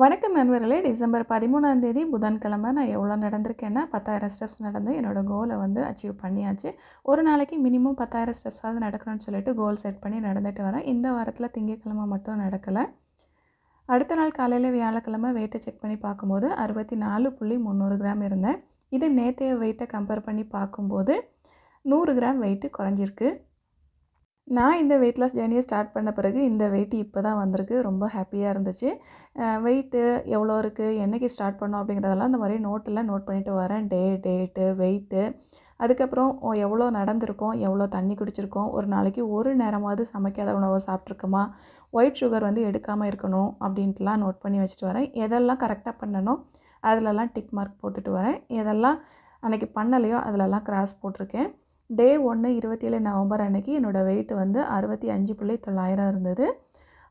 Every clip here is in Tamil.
வணக்கம் நண்பர்களே. டிசம்பர் பதிமூணாம் தேதி புதன்கிழமை நான் எவ்வளோ நடந்திருக்கேன்னா பத்தாயிரம் ஸ்டெப்ஸ் நடந்து என்னோடய கோலை வந்து அச்சீவ் பண்ணியாச்சு. ஒரு நாளைக்கு மினிமம் பத்தாயிரம் ஸ்டெப்ஸாவது நடக்கணும்னு சொல்லிட்டு கோல் செட் பண்ணி நடந்துட்டு வரேன். இந்த வாரத்தில் திங்கக்கிழமை மட்டும் நடக்கலை. அடுத்த நாள் காலையில் வியாழக்கிழமை வெயிட்டை செக் பண்ணி பார்க்கும்போது அறுபத்தி நாலு புள்ளி முந்நூறு கிராம் இருந்தேன். இது நேற்றைய வெயிட்டை கம்பேர் பண்ணி பார்க்கும்போது நூறு கிராம் வெயிட்டு குறைஞ்சிருக்கு. நான் இந்த வெயிட் லாஸ் ஜேர்னியை ஸ்டார்ட் பண்ண பிறகு இந்த வெயிட் இப்போ தான் வந்திருக்கு. ரொம்ப ஹாப்பியாக இருந்துச்சு. வெயிட்டு எவ்வளோ இருக்குது என்றைக்கு ஸ்டார்ட் பண்ணோம் அப்படிங்கிறதெல்லாம் இந்த மாதிரி நோட்டில் நோட் பண்ணிவிட்டு வரேன். டே டேட்டு வெயிட்டு அதுக்கப்புறம் எவ்வளோ நடந்திருக்கோம் எவ்வளோ தண்ணி குடிச்சிருக்கோம் ஒரு நாளைக்கு ஒரு நேரமாவது சமைக்காத உணவை சாப்பிட்ருக்கோமா ஒயிட் சுகர் வந்து எடுக்காமல் இருக்கணும் அப்படின்ட்டுலாம் நோட் பண்ணி வச்சுட்டு வரேன். எதெல்லாம் கரெக்டாக பண்ணணும் அதிலலாம் டிக் மார்க் போட்டுட்டு வரேன். எதெல்லாம் அன்றைக்கி பண்ணலையோ அதிலலாம் கிராஸ் போட்டிருக்கேன். டே ஒன்று இருபத்தி ஏழு நவம்பர் அன்னைக்கு என்னோடய வெயிட் வந்து அறுபத்தி அஞ்சு புள்ளி தொள்ளாயிரம் இருந்தது.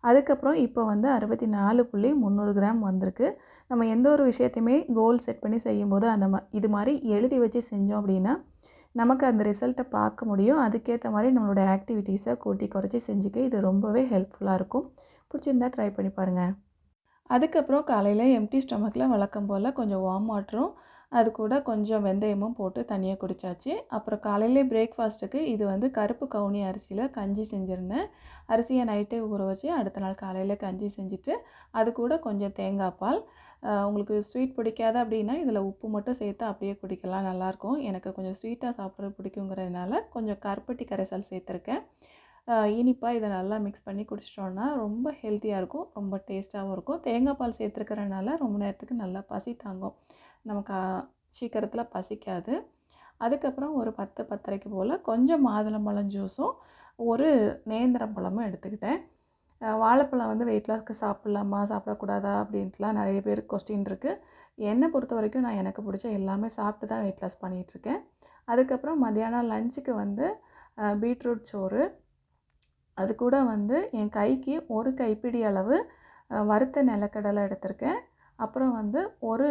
அதுக்கப்புறம் இப்போ வந்து அறுபத்தி நாலு புள்ளி முந்நூறு கிராம் வந்திருக்கு. நம்ம எந்த ஒரு விஷயத்தையுமே கோல் செட் பண்ணி செய்யும்போது அந்த மா இது மாதிரி எழுதி வச்சு செஞ்சோம் அப்படின்னா நமக்கு அந்த ரிசல்ட்டை பார்க்க முடியும். அதுக்கேற்ற மாதிரி நம்மளோட ஆக்டிவிட்டீஸை கூட்டி குறைச்சி செஞ்சுக்க இது ரொம்பவே ஹெல்ப்ஃபுல்லாக இருக்கும். பிடிச்சிருந்தா ட்ரை பண்ணி பாருங்கள் அதுக்கப்புறம் காலையில் எம்டி ஸ்டொமக்கில் வழக்கம் போல் கொஞ்சம் வார்ம் வாட்டரும் அது கூட கொஞ்சம் வெந்தயமும் போட்டு தனியாக குடித்தாச்சு அப்புறம் காலையிலே பிரேக்ஃபாஸ்ட்டுக்கு இது வந்து கருப்பு கவுனி அரிசியில் கஞ்சி செஞ்சுருந்தேன். அரிசியை நைட்டே ஊற வச்சு அடுத்த நாள் காலையில் கஞ்சி செஞ்சுட்டு அது கூட கொஞ்சம் தேங்காய் பால். உங்களுக்கு ஸ்வீட் பிடிக்காது அப்படின்னா இதில் உப்பு மட்டும் சேர்த்து அப்படியே குடிக்கலாம் நல்லாயிருக்கும். எனக்கு கொஞ்சம் ஸ்வீட்டாக சாப்பிட்றது பிடிக்குங்கிறதுனால கொஞ்சம் கருப்பட்டி கரைசல் சேர்த்துருக்கேன். இனிப்பாக இதை நல்லா மிக்ஸ் பண்ணி குடிச்சிட்டோன்னா ரொம்ப ஹெல்த்தியாக இருக்கும் ரொம்ப டேஸ்ட்டாகவும் இருக்கும். தேங்காய் பால் சேர்த்துருக்கறனால ரொம்ப நேரத்துக்கு நல்லா பசி தாங்கும். நமக்கு சீக்கிரத்தில் பசிக்காது. அதுக்கப்புறம் ஒரு பத்து பத்தரைக்கு போல் கொஞ்சம் மாதுளம்பழம் ஜூஸும் ஒரு நேந்திரம் பழமும் எடுத்துக்கிட்டேன். வாழைப்பழம் வந்து வெயிட் லாஸ்க்கு சாப்பிட்லாமா சாப்பிடக்கூடாதா அப்படின்ட்டுலாம் நிறைய பேர் கொஸ்டின் இருக்குது என்னை பொறுத்த வரைக்கும் நான் எனக்கு பிடிச்ச எல்லாமே சாப்பிட்டு தான் வெயிட் லாஸ் பண்ணிகிட்ருக்கேன். அதுக்கப்புறம் மத்தியானம் லஞ்சுக்கு வந்து பீட்ரூட் சோறு. அது கூட வந்து என் கைக்கு ஒரு கைப்பிடி அளவு வறுத்த நிலக்கடலை எடுத்திருக்கேன். அப்புறம் வந்து ஒரு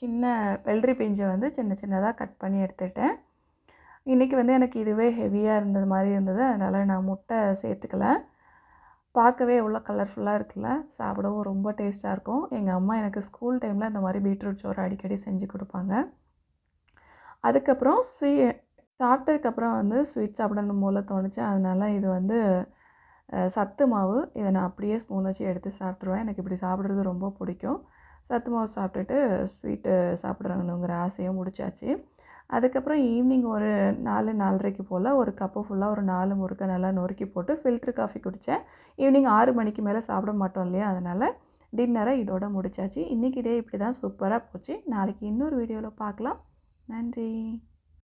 சின்ன வெள்ளரி பிஞ்சை வந்து சின்ன சின்னதாக கட் பண்ணி எடுத்துட்டேன். இன்றைக்கி வந்து எனக்கு இதுவே ஹெவியாக இருந்தது மாதிரி இருந்தது. அதனால் நான் முட்டை சேர்த்துக்கல. பார்க்கவே எவ்வளோ கலர்ஃபுல்லாக இருக்குல்ல? சாப்பிடவும் ரொம்ப டேஸ்ட்டாக இருக்கும். எங்கள் அம்மா எனக்கு ஸ்கூல் டைமில் இந்த மாதிரி பீட்ரூட் சோறு அடிக்கடி செஞ்சு கொடுப்பாங்க. அதுக்கப்புறம் ஸ்வீ சாப்பிட்டதுக்கப்புறம் வந்து ஸ்வீட் சாப்பிடணும் போல் தோணுச்சு. அதனால் இது வந்து சத்து மாவு இதை நான் அப்படியே ஸ்பூன் வச்சு எடுத்து சாப்பிட்ருவேன் எனக்கு இப்படி சாப்பிட்றது ரொம்ப பிடிக்கும். சத்து மாவு சாப்பிட்டுட்டு ஸ்வீட்டு சாப்பிட்றணுங்கிற ஆசையும் முடிச்சாச்சு. அதுக்கப்புறம் ஈவினிங் ஒரு நாலு நாலரைக்கு போல் ஒரு கப்பு ஃபுல்லாக ஒரு நாலு முறுக்கை நல்லா நொறுக்கி போட்டு ஃபில்ட்ரு காஃபி குடித்தேன் ஈவினிங் ஆறு மணிக்கு மேலே சாப்பிட மாட்டோம் இல்லையா? அதனால் டின்னரை இதோட முடிச்சாச்சு. இன்றைக்கி டே இப்படி தான் சூப்பராக போச்சு. நாளைக்கு இன்னொரு வீடியோவில் பார்க்கலாம் நன்றி.